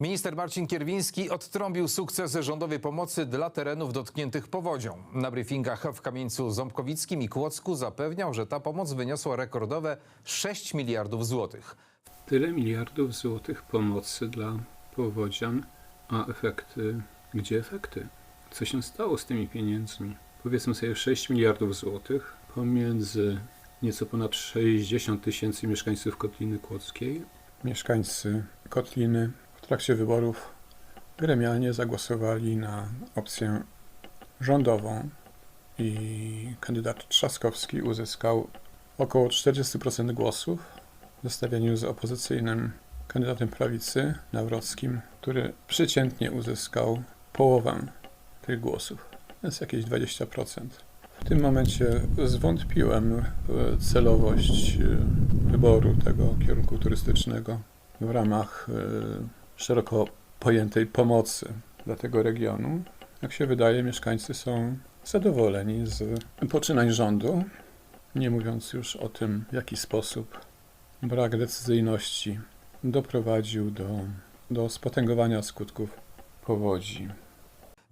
Minister Marcin Kierwiński odtrąbił sukces rządowej pomocy dla terenów dotkniętych powodzią. Na briefingach w Kamieńcu Ząbkowickim i Kłodzku zapewniał, że ta pomoc wyniosła rekordowe 6 miliardów złotych. Tyle miliardów złotych pomocy dla powodzian, a efekty, gdzie efekty? Co się stało z tymi pieniędzmi? Powiedzmy sobie 6 miliardów złotych pomiędzy nieco ponad 60 tysięcy mieszkańców Kotliny Kłodzkiej. Mieszkańcy Kotliny trakcie wyborów gremialnie zagłosowali na opcję rządową i kandydat Trzaskowski uzyskał około 40% głosów w zestawieniu z opozycyjnym kandydatem prawicy, Nawrockim, który przeciętnie uzyskał połowę tych głosów, więc jakieś 20%. W tym momencie zwątpiłem w celowość e, wyboru tego kierunku turystycznego w ramach e, szeroko pojętej pomocy dla tego regionu. Jak się wydaje, mieszkańcy są zadowoleni z poczynań rządu, nie mówiąc już o tym, w jaki sposób brak decyzyjności doprowadził do, do spotęgowania skutków powodzi.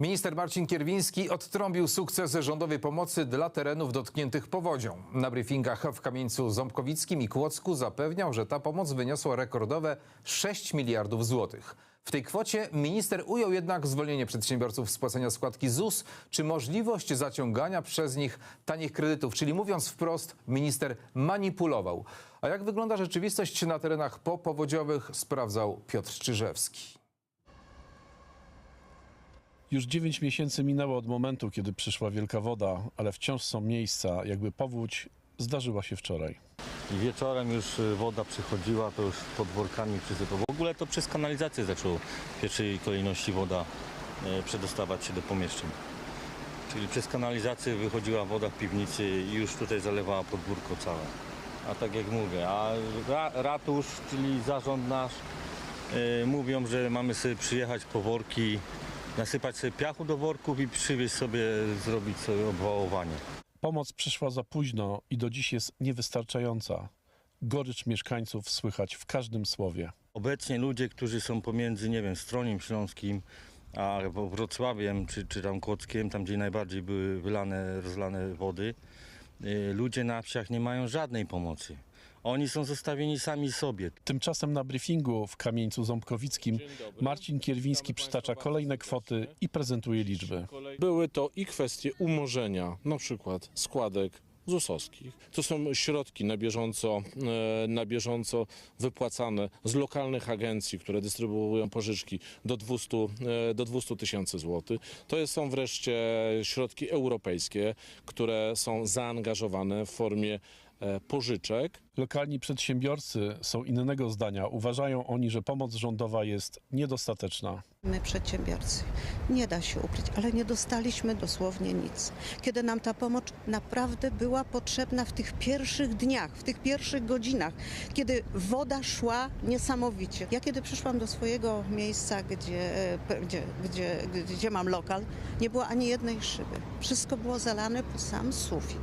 Minister Marcin Kierwiński odtrąbił sukces rządowej pomocy dla terenów dotkniętych powodzią. Na briefingach w Kamieńcu Ząbkowickim i Kłodzku zapewniał, że ta pomoc wyniosła rekordowe 6 miliardów złotych. W tej kwocie minister ujął jednak zwolnienie przedsiębiorców z płacenia składki ZUS czy możliwość zaciągania przez nich tanich kredytów, czyli mówiąc wprost, minister manipulował. A jak wygląda rzeczywistość na terenach popowodziowych sprawdzał Piotr Czyżewski. Już 9 miesięcy minęło od momentu, kiedy przyszła wielka woda, ale wciąż są miejsca, jakby powódź zdarzyła się wczoraj. Wieczorem już y, woda przychodziła, to już podworkami przysypał. W ogóle to przez kanalizację zaczęło w pierwszej kolejności woda e, przedostawać się do pomieszczeń. Czyli przez kanalizację wychodziła woda w piwnicy i już tutaj zalewała podwórko całe. A tak jak mówię, a ra, ratusz, czyli zarząd nasz, e, mówią, że mamy sobie przyjechać po worki, nasypać sobie piachu do worków i przywieźć sobie, zrobić sobie obwałowanie. Pomoc przyszła za późno i do dziś jest niewystarczająca. Gorycz mieszkańców słychać w każdym słowie. Obecnie ludzie, którzy są pomiędzy, nie wiem, Stroniem Śląskim, a Wrocławiem, czy, czy tam tam gdzie najbardziej były wylane, rozlane wody, ludzie na wsiach nie mają żadnej pomocy. Oni są zostawieni sami sobie. Tymczasem na briefingu w Kamieńcu Ząbkowickim Marcin Kierwiński przytacza kolejne kwoty i prezentuje liczby. Były to i kwestie umorzenia, na przykład składek ZUS-owskich. To są środki na bieżąco, e, na bieżąco wypłacane z lokalnych agencji, które dystrybuują pożyczki do 200 e, do 200 tysięcy złotych. To są wreszcie środki europejskie, które są zaangażowane w formie pożyczek Lokalni przedsiębiorcy są innego zdania. Uważają oni, że pomoc rządowa jest niedostateczna. My przedsiębiorcy, nie da się ukryć, ale nie dostaliśmy dosłownie nic. Kiedy nam ta pomoc naprawdę była potrzebna w tych pierwszych dniach, w tych pierwszych godzinach, kiedy woda szła niesamowicie. Ja kiedy przyszłam do swojego miejsca, gdzie, e, gdzie, gdzie, gdzie mam lokal, nie było ani jednej szyby. Wszystko było zalane po sam sufit.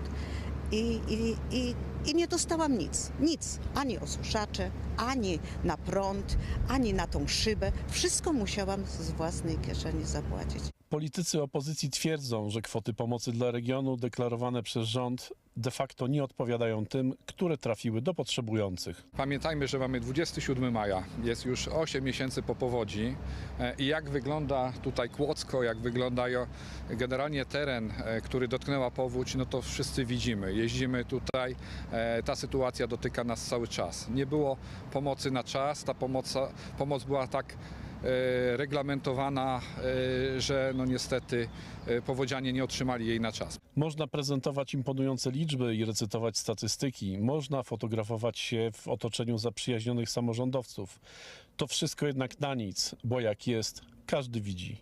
I, i, i, I nie dostałam nic, nic, ani osuszacze, ani na prąd, ani na tą szybę. Wszystko musiałam z własnej kieszeni zapłacić. Politycy opozycji twierdzą, że kwoty pomocy dla regionu deklarowane przez rząd de facto nie odpowiadają tym, które trafiły do potrzebujących. Pamiętajmy, że mamy 27 maja, jest już 8 miesięcy po powodzi e, i jak wygląda tutaj Kłodzko, jak wygląda generalnie teren, e, który dotknęła powódź, no to wszyscy widzimy. Jeździmy tutaj, e, ta sytuacja dotyka nas cały czas. Nie było pomocy na czas, ta pomoc, pomoc była tak reglamentowana, e, że no niestety e, powodzianie nie otrzymali jej na czas. Można prezentować imponujące liczby i recytować statystyki, można fotografować się w otoczeniu zaprzyjaźnionych samorządowców. To wszystko jednak na nic, bo jak jest, każdy widzi.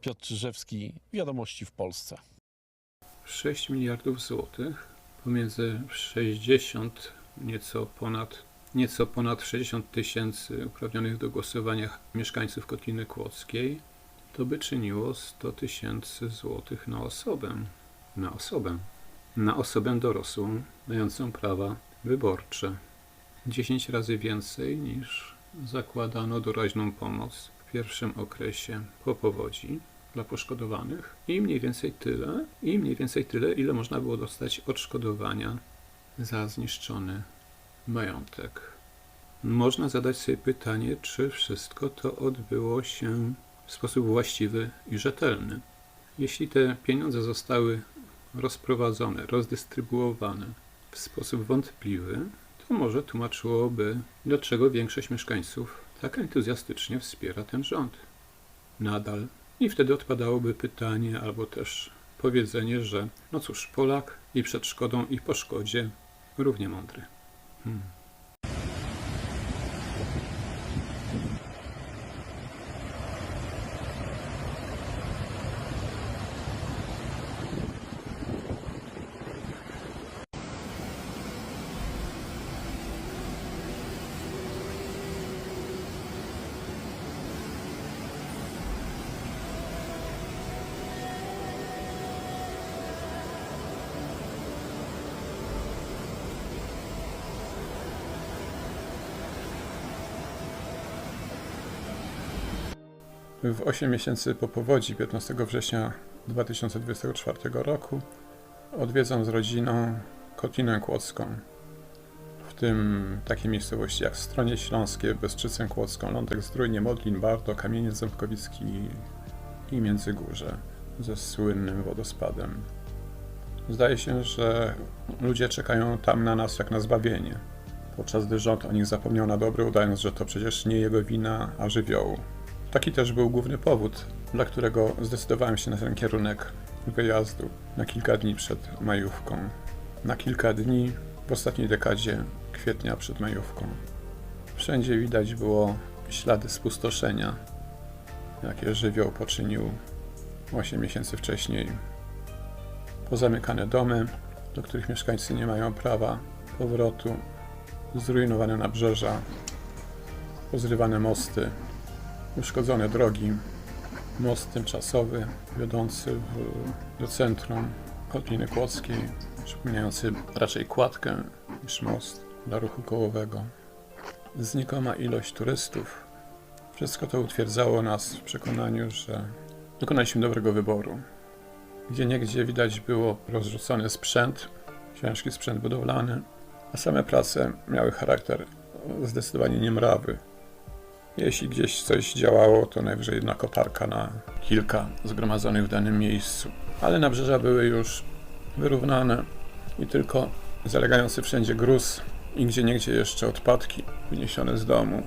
Piotr Czyżewski, Wiadomości w Polsce. 6 miliardów złotych pomiędzy 60, nieco ponad, nieco ponad 60 tysięcy uprawnionych do głosowania mieszkańców Kotliny Kłodzkiej, to by czyniło 100 tysięcy złotych na osobę. Na osobę. Na osobę dorosłą, mającą prawa wyborcze. 10 razy więcej niż zakładano doraźną pomoc w pierwszym okresie po powodzi dla poszkodowanych i mniej więcej tyle, i mniej więcej tyle, ile można było dostać odszkodowania za zniszczony majątek. Można zadać sobie pytanie, czy wszystko to odbyło się w sposób właściwy i rzetelny. Jeśli te pieniądze zostały rozprowadzone, rozdystrybuowane w sposób wątpliwy, to może tłumaczyłoby, dlaczego większość mieszkańców tak entuzjastycznie wspiera ten rząd. Nadal. I wtedy odpadałoby pytanie, albo też powiedzenie, że no cóż, Polak i przed szkodą, i po szkodzie równie mądry. Hmm. W 8 miesięcy po powodzi 15 września 2024 roku odwiedzam z rodziną Kotlinę Kłodzką. W tym takie miejscowości jak Stronie Śląskie, Bystrzycę Kłodzką, Lądek Zdrój, Modlin, Bardo, Kamieniec Ząbkowicki i Międzygórze ze słynnym wodospadem. Zdaje się, że ludzie czekają tam na nas jak na zbawienie, podczas gdy rząd o nich zapomniał na dobre, udając, że to przecież nie jego wina, a żywiołu. Taki też był główny powód, dla którego zdecydowałem się na ten kierunek wyjazdu na kilka dni przed majówką. Na kilka dni w ostatniej dekadzie kwietnia przed majówką. Wszędzie widać było ślady spustoszenia, jakie żywioł poczynił 8 miesięcy wcześniej. Pozamykane domy, do których mieszkańcy nie mają prawa powrotu, zrujnowane nabrzeża, pozrywane mosty, uszkodzone drogi, most tymczasowy wiodący w, do centrum Kotliny Kłodzkiej, przypominający raczej kładkę niż most dla ruchu kołowego. Znikoma ilość turystów. Wszystko to utwierdzało nas w przekonaniu, że dokonaliśmy dobrego wyboru. Gdzie niegdzie widać było rozrzucony sprzęt, ciężki sprzęt budowlany, a same prace miały charakter zdecydowanie niemrawy. Jeśli gdzieś coś działało, to najwyżej jedna koparka na kilka zgromadzonych w danym miejscu. Ale nabrzeża były już wyrównane i tylko zalegający wszędzie gruz i gdzie niegdzie jeszcze odpadki wyniesione z domu,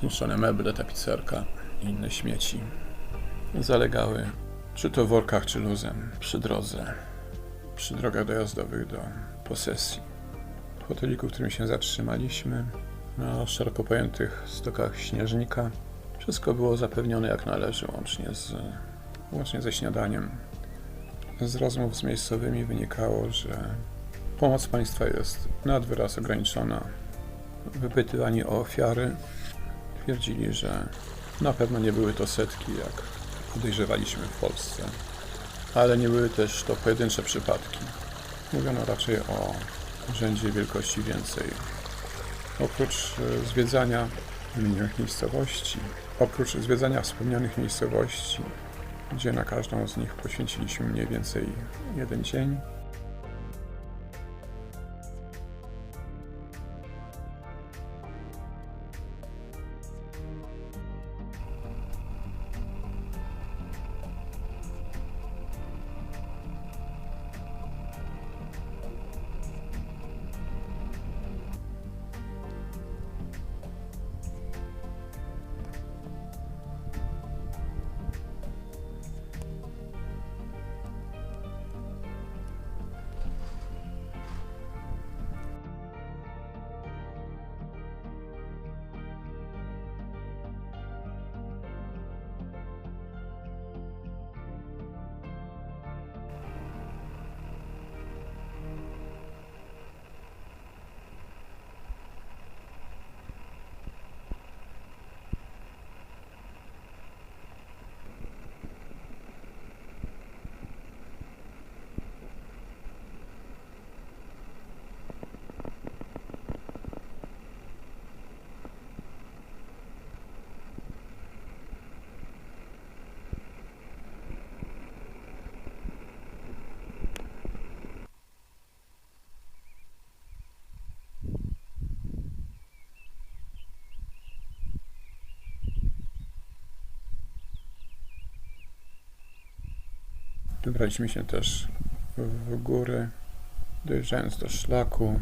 zniszczone meble, tapicerka i inne śmieci zalegały czy to w workach, czy luzem przy drodze, przy drogach dojazdowych do posesji. W hoteliku, w którym się zatrzymaliśmy, na szeroko pojętych stokach śnieżnika. Wszystko było zapewnione jak należy, łącznie, z, łącznie ze śniadaniem. Z rozmów z miejscowymi wynikało, że pomoc państwa jest nad wyraz ograniczona. Wypytywani o ofiary twierdzili, że na pewno nie były to setki, jak podejrzewaliśmy w Polsce, ale nie były też to pojedyncze przypadki. Mówiono raczej o rzędzie wielkości więcej oprócz e, zwiedzania wymienionych miejscowości, oprócz zwiedzania wspomnianych miejscowości, gdzie na każdą z nich poświęciliśmy mniej więcej jeden dzień, Wybraliśmy się też w góry, dojeżdżając do szlaku,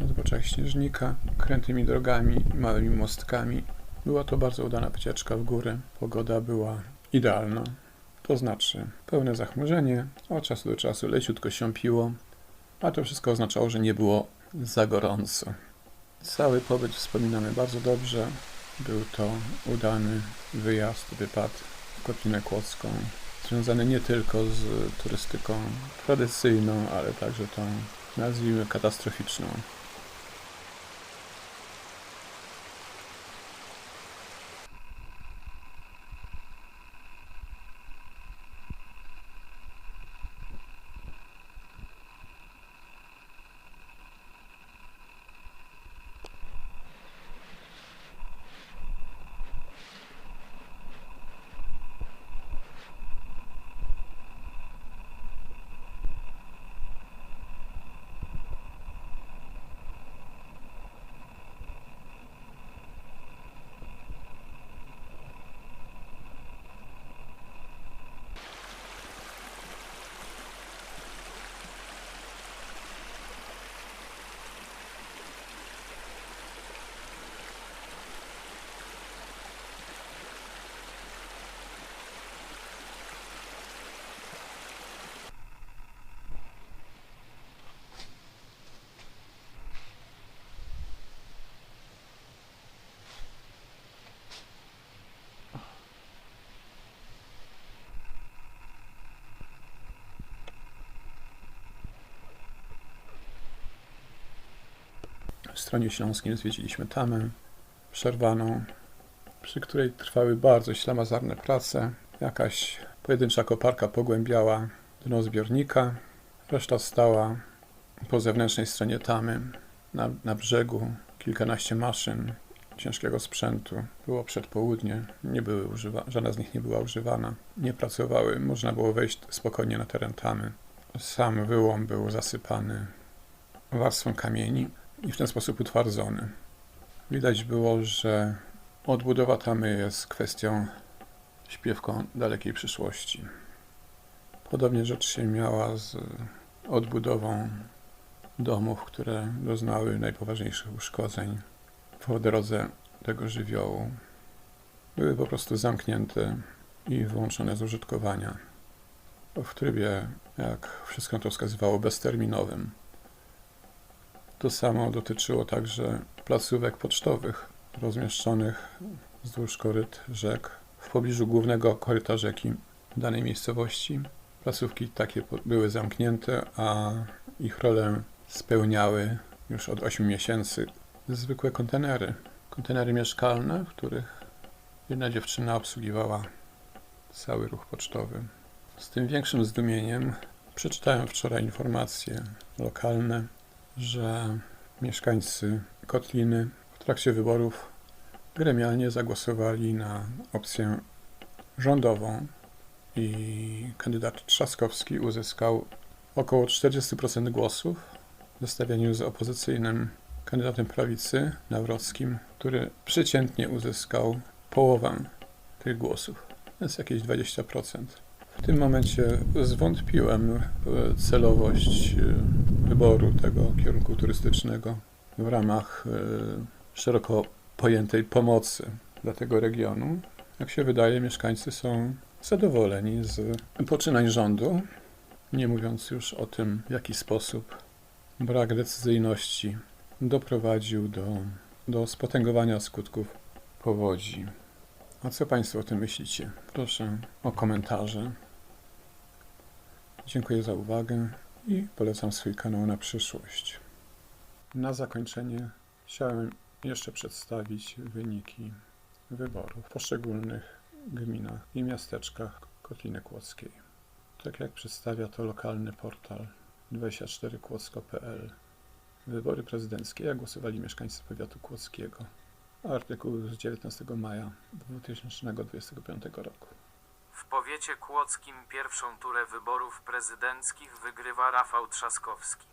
na zboczach śnieżnika, krętymi drogami, małymi mostkami. Była to bardzo udana wycieczka w góry. Pogoda była idealna, to znaczy pełne zachmurzenie, od czasu do czasu leciutko siąpiło, a to wszystko oznaczało, że nie było za gorąco. Cały pobyt wspominamy bardzo dobrze. Był to udany wyjazd, wypad w Kotlinę Kłodzką, związany nie tylko z turystyką tradycyjną, ale także tą, nazwijmy, katastroficzną. W stronie śląskiej zwiedziliśmy tamę przerwaną, przy której trwały bardzo ślamazarne prace. Jakaś pojedyncza koparka pogłębiała dno zbiornika, reszta stała po zewnętrznej stronie tamy, na, na brzegu. Kilkanaście maszyn ciężkiego sprzętu. Było przedpołudnie, nie były używa- żadna z nich nie była używana. Nie pracowały, można było wejść spokojnie na teren tamy. Sam wyłom był zasypany warstwą kamieni i w ten sposób utwardzony. Widać było, że odbudowa tamy jest kwestią śpiewką dalekiej przyszłości. Podobnie rzecz się miała z odbudową domów, które doznały najpoważniejszych uszkodzeń po drodze tego żywiołu. Były po prostu zamknięte i wyłączone z użytkowania w trybie, jak wszystko to wskazywało, bezterminowym. To samo dotyczyło także placówek pocztowych rozmieszczonych wzdłuż koryt rzek w pobliżu głównego koryta rzeki danej miejscowości. Placówki takie były zamknięte, a ich rolę spełniały już od 8 miesięcy zwykłe kontenery. Kontenery mieszkalne, w których jedna dziewczyna obsługiwała cały ruch pocztowy. Z tym większym zdumieniem przeczytałem wczoraj informacje lokalne, że mieszkańcy Kotliny w trakcie wyborów gremialnie zagłosowali na opcję rządową i kandydat Trzaskowski uzyskał około 40% głosów w zestawieniu z opozycyjnym kandydatem prawicy Nawrockim, który przeciętnie uzyskał połowę tych głosów, więc jakieś 20%. W tym momencie zwątpiłem w celowość e, wyboru tego kierunku turystycznego w ramach e, szeroko pojętej pomocy dla tego regionu. Jak się wydaje, mieszkańcy są zadowoleni z poczynań rządu, nie mówiąc już o tym, w jaki sposób brak decyzyjności doprowadził do, do spotęgowania skutków powodzi. A co Państwo o tym myślicie? Proszę o komentarze. Dziękuję za uwagę i polecam swój kanał na przyszłość. Na zakończenie chciałem jeszcze przedstawić wyniki wyborów w poszczególnych gminach i miasteczkach Kotliny Kłodzkiej. Tak jak przedstawia to lokalny portal 24kłodzko.pl. Wybory prezydenckie, jak głosowali mieszkańcy powiatu kłodzkiego. Artykuł z 19 maja 2025 roku. Powiecie kłodzkim pierwszą turę wyborów prezydenckich wygrywa Rafał Trzaskowski.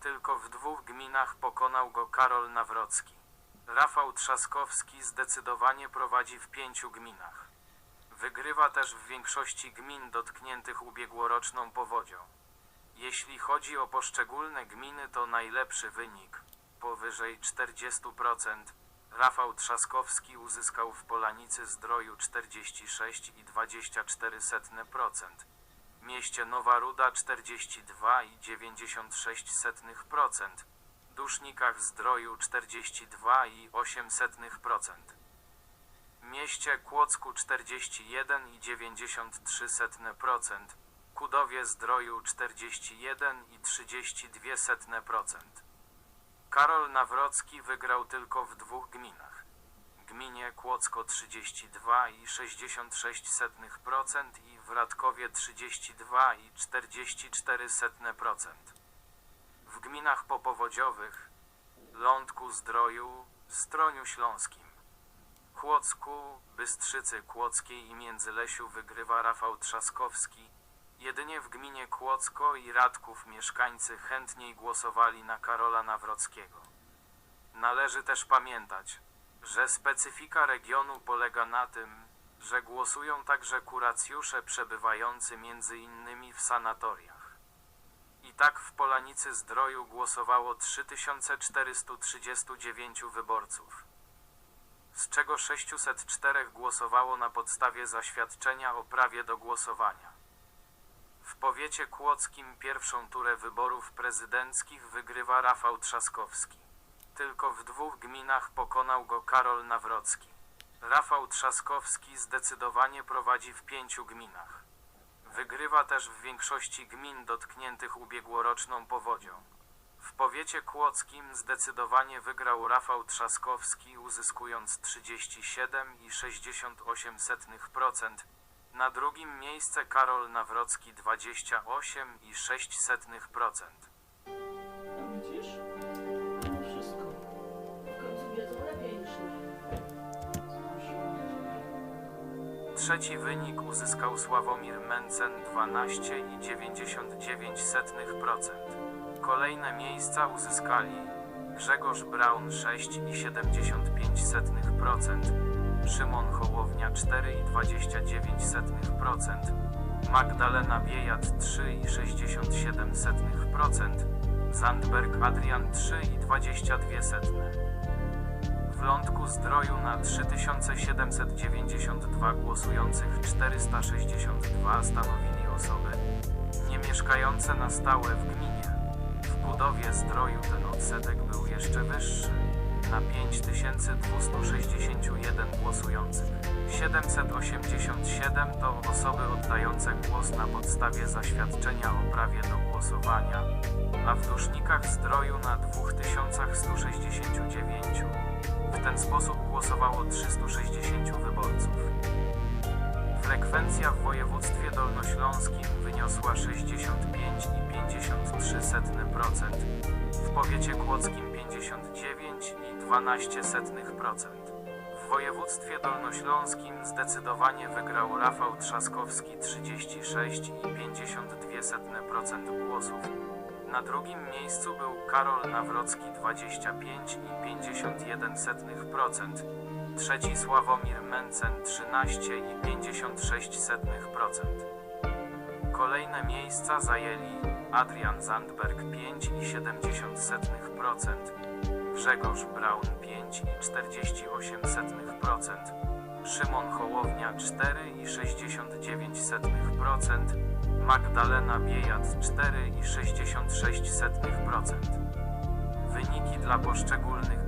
Tylko w dwóch gminach pokonał go Karol Nawrocki. Rafał Trzaskowski zdecydowanie prowadzi w pięciu gminach. Wygrywa też w większości gmin dotkniętych ubiegłoroczną powodzią. Jeśli chodzi o poszczególne gminy, to najlepszy wynik, powyżej 40%, Rafał Trzaskowski uzyskał w Polanicy Zdroju 46,24%, mieście Nowa Ruda 42,96%, Dusznikach Zdroju 42,8%, mieście Kłodzku 41,93%, Kudowie Zdroju 41,32%. Karol Nawrocki wygrał tylko w dwóch gminach. Gminie Kłodzko 32,66% i w Radkowie 32,44%. W gminach popowodziowych Lądku Zdroju, Stroniu Śląskim, Kłodzku, Bystrzycy Kłodzkiej i Międzylesiu wygrywa Rafał Trzaskowski. Jedynie w gminie Kłodzko i Radków mieszkańcy chętniej głosowali na Karola Nawrockiego. Należy też pamiętać, że specyfika regionu polega na tym, że głosują także kuracjusze przebywający między innymi w sanatoriach. I tak w Polanicy Zdroju głosowało 3439 wyborców, z czego 604 głosowało na podstawie zaświadczenia o prawie do głosowania. Powiecie kłodzkim pierwszą turę wyborów prezydenckich wygrywa Rafał Trzaskowski. Tylko w dwóch gminach pokonał go Karol Nawrocki. Rafał Trzaskowski zdecydowanie prowadzi w pięciu gminach. Wygrywa też w większości gmin dotkniętych ubiegłoroczną powodzią. W powiecie kłodzkim zdecydowanie wygrał Rafał Trzaskowski, uzyskując 37,68%. Na drugim miejsce Karol Nawrocki 28,6%. No widzisz? To wszystko. W końcu wiedzą lepiej niż my. Trzeci wynik uzyskał Sławomir Mencen 12,99%. Kolejne miejsca uzyskali Grzegorz Braun 6,75%, Szymon Hołownia 4,29%, Magdalena Biejat 3,67%, Zandberg Adrian 3,22%. W Lądku Zdroju na 3792 głosujących 462 stanowili osoby nie mieszkające na stałe w gminie. W Kudowie Zdroju ten odsetek był jeszcze wyższy na 5261 głosujących. 787 to osoby oddające głos na podstawie zaświadczenia o prawie do głosowania, a w Dusznikach Zdroju na 2169. W ten sposób głosowało 360 wyborców. Frekwencja w województwie dolnośląskim wyniosła 65,53%, w powiecie kłodzkim 59,12%. W województwie dolnośląskim zdecydowanie wygrał Rafał Trzaskowski 36,52% głosów. Na drugim miejscu był Karol Nawrocki 25,51%, trzeci Sławomir Mencen 13,56%. Kolejne miejsca zajęli Adrian Zandberg 5,7%, Grzegorz Braun 5,48%, Szymon Hołownia 4,69%, Magdalena Biejat 4,66%. Wyniki dla poszczególnych